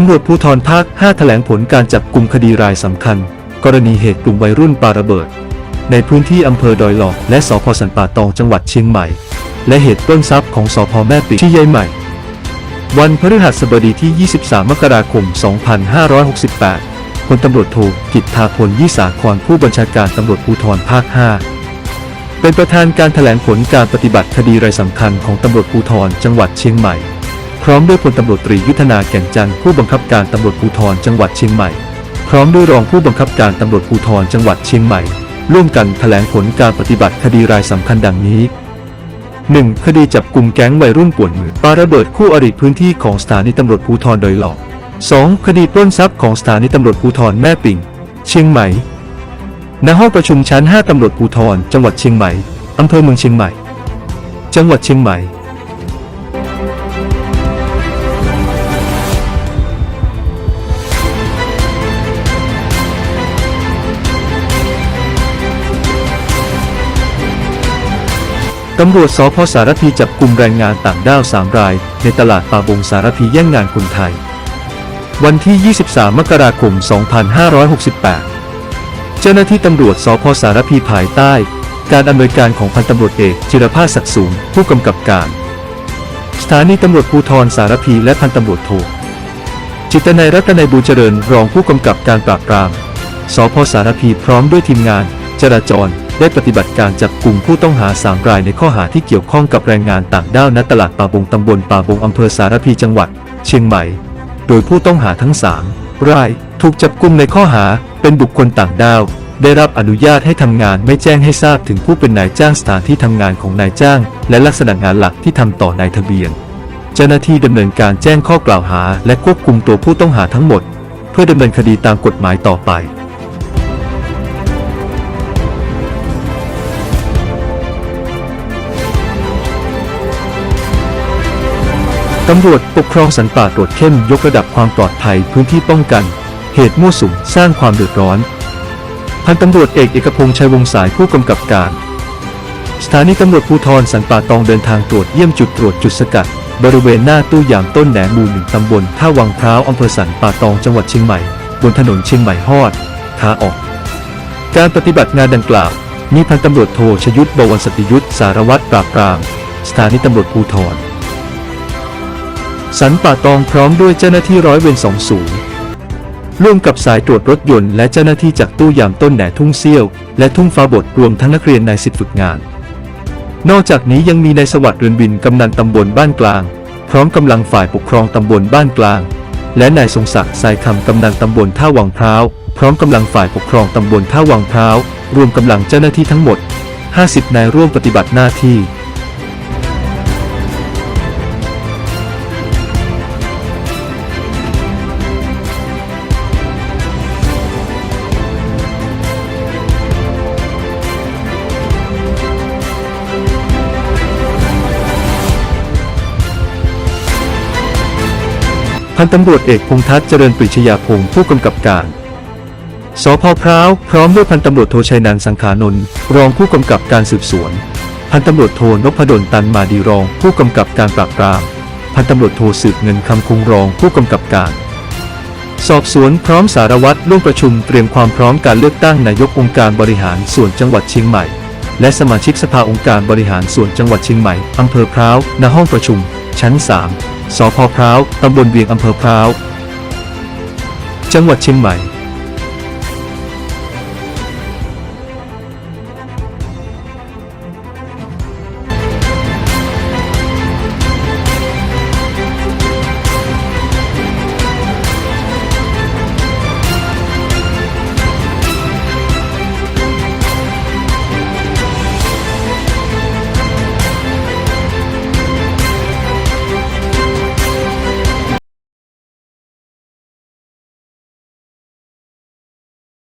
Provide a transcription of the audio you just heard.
ตำรวจภูธรภาค 5 แถลงผลการจับกลุ่มคดีรายสำคัญ กรณีเหตุกลุ่มวัยรุ่นปาระเบิด ในพื้นที่อำเภอดอยหลอกและสพสันป่าตองจังหวัดเชียงใหม่ และเหตุปล้นทรัพย์ของสพแม่ปิงที่ใยใหม่ วันพฤหัสบดีที่ 23 มกราคม 2568พลตำรวจโทกิตทาพลยี่สาครผู้บัญชาการตำรวจภูธรภาค 5 เป็นประธานการแถลงผลการปฏิบัติคดีรายสำคัญของตำรวจภูธรจังหวัดเชียงใหม่ พร้อมด้วยพลตำรวจตรียุทธนาแก่นจันทร์ผู้บังคับการตำรวจภูธรจังหวัดเชียงใหม่ พร้อมด้วยรองผู้บังคับการตำรวจภูธรจังหวัดเชียงใหม่ ร่วมกันแถลงผลการปฏิบัติคดีรายสำคัญดังนี้ 1. คดีจับกลุ่มแก๊งวัยรุ่นป่วนมือปาระเบิดคู่อริพื้นที่ของสถานีตำรวจภูธรโดยหลอก 2. คดีปล้นทรัพย์ของสถานีตำรวจภูธรแม่ปิ่ง เชียงใหม่ ณ ห้องประชุมชั้น 5 ตำรวจภูธรจังหวัดเชียงใหม่ อำเภอเมืองเชียงใหม่ จังหวัดเชียงใหม่ ตำรวจสพสารพีจับกลุ่มแรงงานต่างด้าว3ราย ในตลาดป่าบงสารพีแย่งงานคนไทย วันที่ 23 มกราคม 2568 เจ้าหน้าที่ตำรวจสพสารพีภายใต้ การอำนวยการของพันตำรวจเอกจิรภาสศักดิ์สูงผู้กำกับการ สถานีตำรวจภูธรสารพีและพันตำรวจโทจิตนัยรัตนัยบูเจริญรองผู้กำกับการปราบปรามสพสารพีพร้อมด้วยทีมงาน จราจร ได้ปฏิบัติการจับกลุ่มผู้ต้องหา 3 รายในข้อหาที่เกี่ยวข้องกับแรงงานต่างด้าวณตลาดป่าบงตำบลป่าบงอำเภอสารพีจังหวัด เชียงใหม่ โดยผู้ต้องหาทั้ง 3 ราย ถูกจับกลุ่มในข้อหาเป็นบุคคลต่างด้าว ได้รับอนุญาตให้ทำงานไม่แจ้งให้ทราบถึงผู้เป็นนายจ้างสถานที่ทำงานของนายจ้าง และลักษณะงานหลักที่ทำต่อนายทะเบียน เจ้าหน้าที่ดำเนินการแจ้งข้อกล่าวหา และควบคุมตัวผู้ต้องหาทั้งหมด เพื่อดำเนินคดีตามกฎหมายต่อไป ตำรวจปกครองสันป่าตรวจเข้มยกระดับความปลอดภัยพื้นที่ป้องกัน เหตุมั่วสุมสร้างความเดือดร้อน พันตำรวจเอกเอกพงษ์ชัยวงศ์สายผู้กำกับการ สถานีตำรวจภูธรสันป่าตองเดินทางตรวจเยี่ยมจุดตรวจจุดสกัด บริเวณหน้าตู้ยามต้นแหนหมู่หนึ่งตำบลท่าวังพร้าวอำเภอสันป่าตองจังหวัดเชียงใหม่ บนถนนเชียงใหม่ฮอดขาออก การปฏิบัติงานดังกล่าว มีพันตำรวจโทชยุทธบวรสติยุทธสารวัตรปราบปราม สถานีตำรวจภูธร สันป่าตองพร้อมด้วยเจ้าหน้าที่ร้อยเวรสองศูนย์ร่วมกับสายตรวจรถยนต์และเจ้าหน้าที่จากตู้ยามต้นแหนทุ่งเซี่ยว และทุ่งฟ้าบดรวมทั้งนักเรียนนายสิทธิฝึกงาน นอกจากนี้ยังมีนายสวัสดิ์เรือนบินกำนันตำบลบ้านกลาง พร้อมกำลังฝ่ายปกครองตำบลบ้านกลาง และนายทรงศักดิ์สายคำกำนันตำบลท่าวังพร้าวพร้อมกำลังฝ่ายปกครองตำบลท่าวังพร้าวรวมกำลังเจ้าหน้าที่ทั้งหมด 50 นายร่วมปฏิบัติหน้าที่ พันตำรวจเอกพงษ์ทัศน์เจริญปริชยาพงศ์ผู้กำกับการสพพร้าวพร้อมด้วยพันตำรวจโทชัยนันสังขานนท์รองผู้กำกับการสืบสวน พันตำรวจโทนพดลตันมาดีรอง ผู้กำกับการปราบปราม พันตำรวจโทสืบเงินคำคงรองผู้กำกับการ สอบสวนพร้อมสารวัตรร่วมประชุมเตรียมความพร้อมการเลือกตั้งนายกองค์การบริหารส่วนจังหวัดเชียงใหม่ และสมาชิกสภาองค์การบริหารส่วนจังหวัดเชียงใหม่อำเภอพร้าวณห้องประชุม ชั้น 3 สพพร้าว ตำบลเวียงอำเภอพร้าว จังหวัดเชียงใหม่